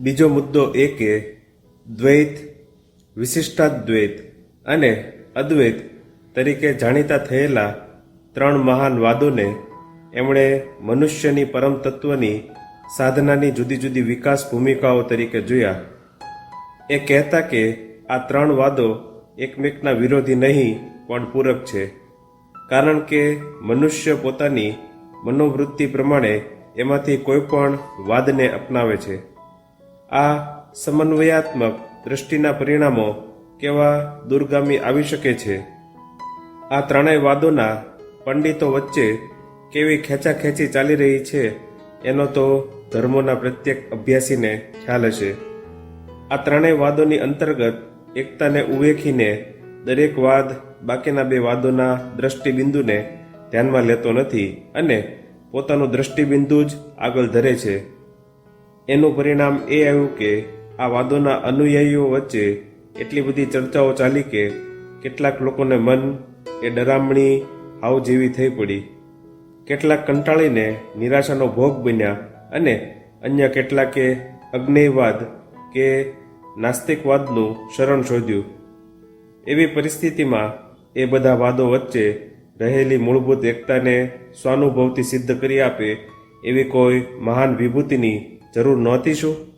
બીજો મુદ્દો એ કે દ્વૈત, વિશિષ્ટાદ્વૈત અને અદ્વૈત તરીકે જાણીતા થયેલા ત્રણ મહાન વાદોને એમણે મનુષ્યની પરમ તત્વની સાધનાની જુદી જુદી વિકાસ ભૂમિકાઓ તરીકે જોયા. એ કહેતા કે આ ત્રણ વાદો એકમેકના વિરોધી નહીં, પણ પૂરક છે. કારણ કે મનુષ્ય પોતાની મનોવૃત્તિ પ્રમાણે એમાંથી કોઈ પણ વાદને અપનાવે છે. આ સમન્વયાત્મક દ્રષ્ટિના પરિણામો કેવા દુર્ગામી આવી શકે છે? આ ત્રણેય વાદોના પંડિતો વચ્ચે કેવી ખેંચાખેંચી ચાલી રહી છે, એનો તો ધર્મોના પ્રત્યેક અભ્યાસીને ખ્યાલ હશે. આ ત્રણેય વાદોની અંતર્ગત એકતાને ઉવેખીને દરેક વાદ બાકીના બે વાદોના દ્રષ્ટિબિંદુને ધ્યાનમાં લેતો નથી અને પોતાનું દ્રષ્ટિબિંદુ જ આગળ ધરે છે. એનું પરિણામ એ આવ્યું કે આ વાદોના અનુયાયીઓ વચ્ચે એટલી બધી ચર્ચાઓ ચાલી કે કેટલાક લોકોને મન એ ડરામણી હાવ જેવી થઈ પડી. કેટલાક કંટાળીને નિરાશાનો ભોગ બન્યા અને અન્ય કેટલાકે અગ્નેયવાદ કે નાસ્તિકવાદનું શરણ શોધ્યું. એવી પરિસ્થિતિમાં એ બધા વાદો વચ્ચે રહેલી મૂળભૂત એકતાને સ્વાનુભવથી સિદ્ધ કરી આપે એવી કોઈ મહાન વિભૂતિની જરૂર નહોતી શું?